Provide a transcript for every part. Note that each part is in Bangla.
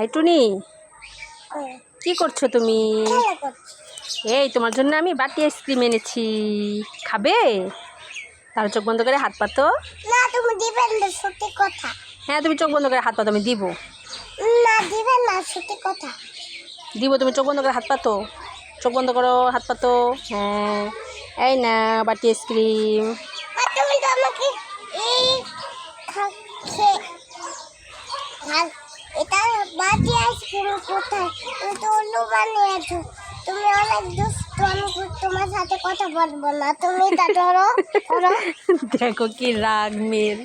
এই টুনি কি করছ তুমি? এই তোমার জন্য আমি বাটি আইসক্রিম এনেছি। খাবে? তাহলে চোখ বন্ধ করে হাত পাতো না তুমি দিবেন না সত্যি কথা। হ্যাঁ তুমি চোখ বন্ধ করে হাত পাতো আমি দিব। না দিবেন না সত্যি কথা। দিব তুমি চোখ বন্ধ করে হাত পাতো চোখ বন্ধ করো হাত পাতো হ্যাঁ এই না বাটি আইসক্রিম। তুমি তো আমাকে এই এটা আইসক্রিম কোথায়? তুমি তো অন্য বানিয়েছো তুমি অনেক দুষ্ট আমি তোমার সাথে কথা বলব না। তুমি এটা ধরো দেখো কি রাগ মেয়ের।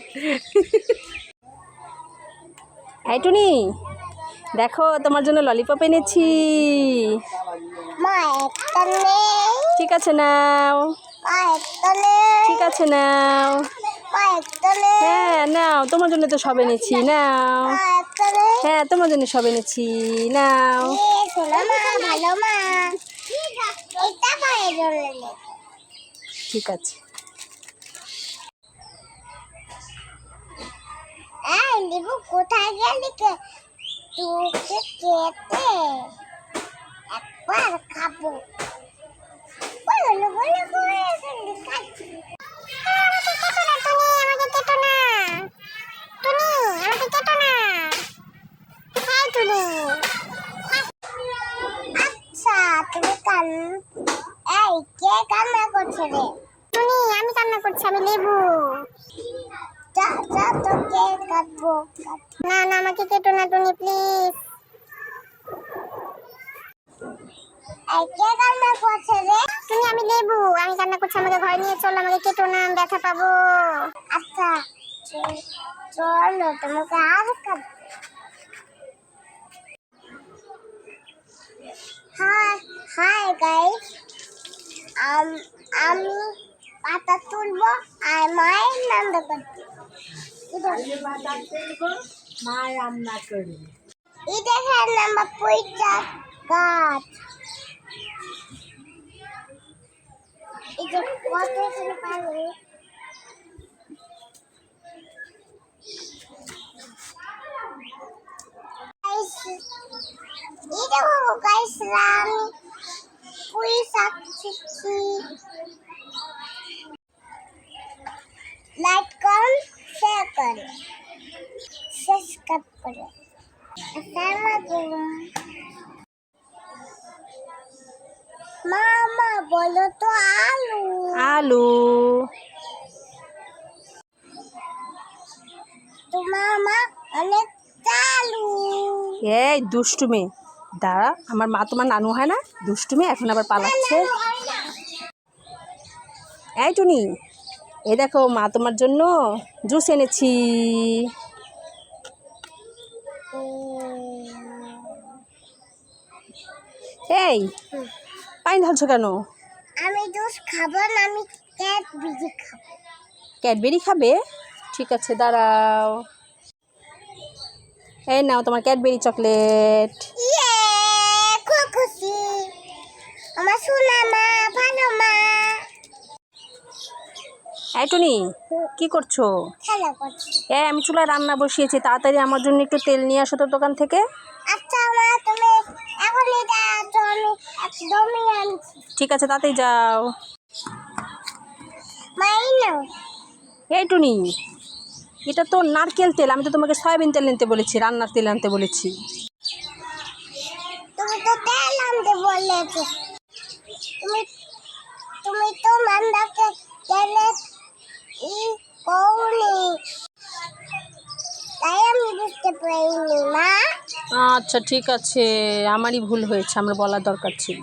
টুনি দেখো তোমার জন্য ললিপপ এনেছি। মা ঠিক আছে নাও। ঠিক আছে নাও। হ্যাঁ নাও তোমার জন্য তো সব এনেছি নাও। হ্যাঁ তোমার জন্য সব এনেছি। নাও। ঠিক আছে। কোথায় গেলি বলো বলো করে ফেললি খাচ্ছি আমাকে কেটো না তুমি আমাকে কেটো না তুমি আমাকে কেটো না তুমি আচ্ছা তুমি কান এই কে কান্না করছে রে? তুমি আমি কান্না করছি আমি লেবু। যা যা তোকে কাটবো না না আমাকে কেটো না টুনি প্লিজ। এই কে কান্না করছে রে? আমি লেবু আমি কান্না করছি আমাকে ঘরে নিয়ে চলো আমাকে কেটো না ব্যথা পাবো। আচ্ছা চলো তোমাকে আর কাট গাইস আমি পাতা তুলবো আর মায়ের নন্দ করতে মা রান্না করি এটা খেলাম নাম্বার পয়সা গাছ এই যে কত এখানে পানি Guys, এই দেখো গাইস আমি পুঁই শাক ছিঁড়ছি লাইক করুন শেয়ার করুন সাবস্ক্রাইব করুন আসসালামু মামা বলো তো আলু। আলু। তো মামা অনেক চালু। এই দুষ্টুমি। দাঁড়া আমার মা তোমার নানু হয় না? দুষ্টুমি এখন আবার পালাচ্ছে। এই টুনি এই দেখো মা তোমার জন্য জুস এনেছি। এই পানি ঢালছো কেন? আমি জুস খাব না আমি ক্যাট বিজি খাব। ক্যাডবেরি খাবে? ঠিক আছে দাঁড়াও। এই নাও তোমার ক্যাডবেরি চকলেট। এই টুনি কি করছ? খেলা করছি। এই আমি চুলায় রান্না বসিয়েছি তাড়াতাড়ি আমার জন্য একটু তেল নিয়ে আসো তো দোকান থেকে। আচ্ছা মা তুমি এখন এটা তো একদমই আনছি। ঠিক আছে তাতেই যাও। মা এই নাও। এই টুনি এটা তো নারকেল তেল আমি তো তোমাকে সয়াবিন তেল নিতে বলেছি রান্নার তেল আনতে বলেছি। তুমি তো তেল আনতে বলেছ। তুমি তুমি তো মান্দাকে পারিনি মা। আচ্ছা ঠিক আছে। আমারই ভুল হয়েছে আমার বলার দরকার ছিল।